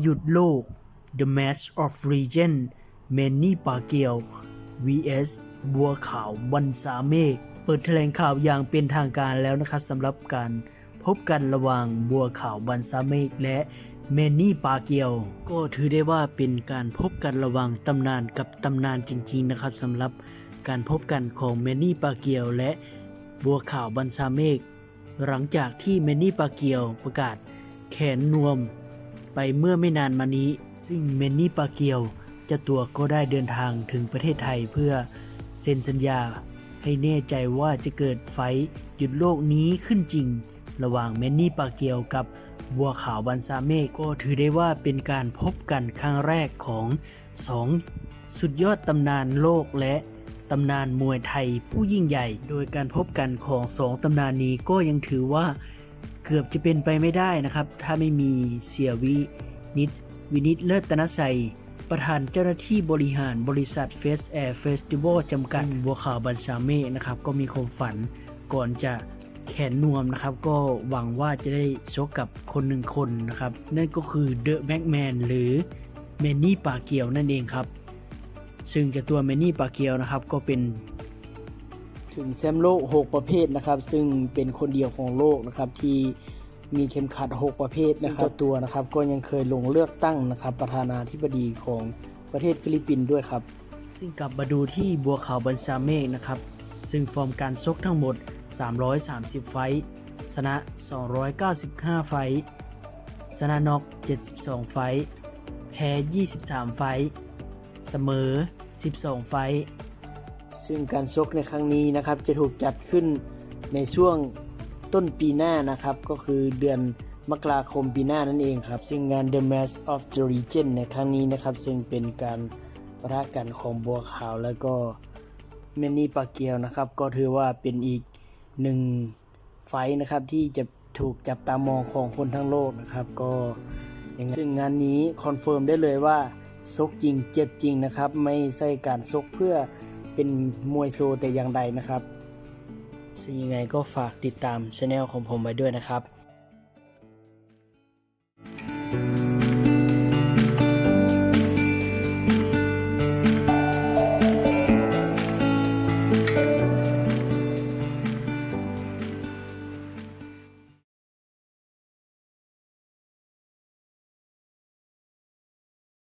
หยุดโลก The Match of Legend เมนนี่ปาเกียว vs บัวขาววันสาเมฆเปิดแถลงข่าวอย่างเป็นทางการแล้วนะครับสำหรับการพบกันระหว่างบัวขาววันสาเมฆและเมนนี่ปาเกียว ก็ถือได้ว่าเป็นการพบกันระหว่างตำนานกับตำนานจริงๆนะครับสำหรับการพบกันของเมนนี่ปาเกียว และบัวขาวบันซาเมฆหลังจากที่เมนนี่ปาเกียวประกาศแขนนวม ไปเมื่อไม่นานมานี้ ซึ่งเมนนี่ปาเกียวเจ้าตัวก็ได้เดินทางถึงประเทศไทยเพื่อเซ็นสัญญา ให้แน่ใจว่าจะเกิดไฟหยุดโลกนี้ขึ้นจริง ระหว่างเมนนี่ปาเกียวกับบัวขาวบันซาเมก็ถือได้ว่าเป็นการพบกันครั้งแรกของสองสุดยอดตำนานโลกและตำนานมวยไทยผู้ยิ่งใหญ่ โดยการพบกันของสองตำนานนี้ก็ยังถือว่า เกือบจะเป็นไปไม่ได้นะครับ ถ้าไม่มีเสียวินิตวินิตเลิศตนชัย ประธานเจ้าหน้าที่บริหารบริษัทเฟสแอร์เฟสติวัลจำกัดบัวขาวบัญชาเมฆนะครับ ก็มีความฝันก่อนจะแขนนวมนะครับ ก็หวังว่าจะได้ชกกับคนหนึ่งคนนะครับ นั่นก็คือเดอะแบ็กแมนหรือเมนนี่ปาเกียวนั่นเองครับ ซึ่งเจะตัวเมนนี่ปาเกียวนะครับ ก็เป็น ถึงแชมป์โลก 6 ประเภทนะครับ ซึ่งเป็นคนเดียวของโลกนะครับที่มีเข็มขัด 6 ประเภทนะครับตัวนะครับ ก็ยังเคยลงเลือกตั้งนะครับ ประธานาธิบดีของประเทศฟิลิปปินส์ด้วยครับ ซึ่งกลับมาดูที่บัวขาวบัญชาเมฆนะครับ ซึ่งฟอร์มการชกทั้งหมด 330 ไฟท์ชนะ 295 ไฟท์ชนะน็อก 72 ไฟท์แพ้ 23 ไฟท์เสมอ 12 ไฟท์ ซึ่งการชกในครั้งนี้นะครับจะถูกจัดขึ้นในช่วงต้นปีหน้านะครับ ก็คือเดือนมกราคมปีหน้านั่นเองครับ ซึ่งงาน The Match of the Region ในครั้งนี้นะครับ ซึ่งเป็นการประทะกันของบัวขาวแล้วก็เมนนี่ปาเกียวนะครับ ก็ถือว่าเป็นอีกหนึ่งไฟท์นะครับที่จะถูกจับตามองของคนทั้งโลกนะครับ ก็ซึ่งงานนี้คอนเฟิร์มได้เลยว่าซกจริงเจ็บจริงนะครับ ไม่ใช่การซกเพื่อ เป็นมวยโซแต่อย่างใดนะครับซึ่งยังไงก็ฝากติดตามช anel ของผมไว้ด้วยนะครับ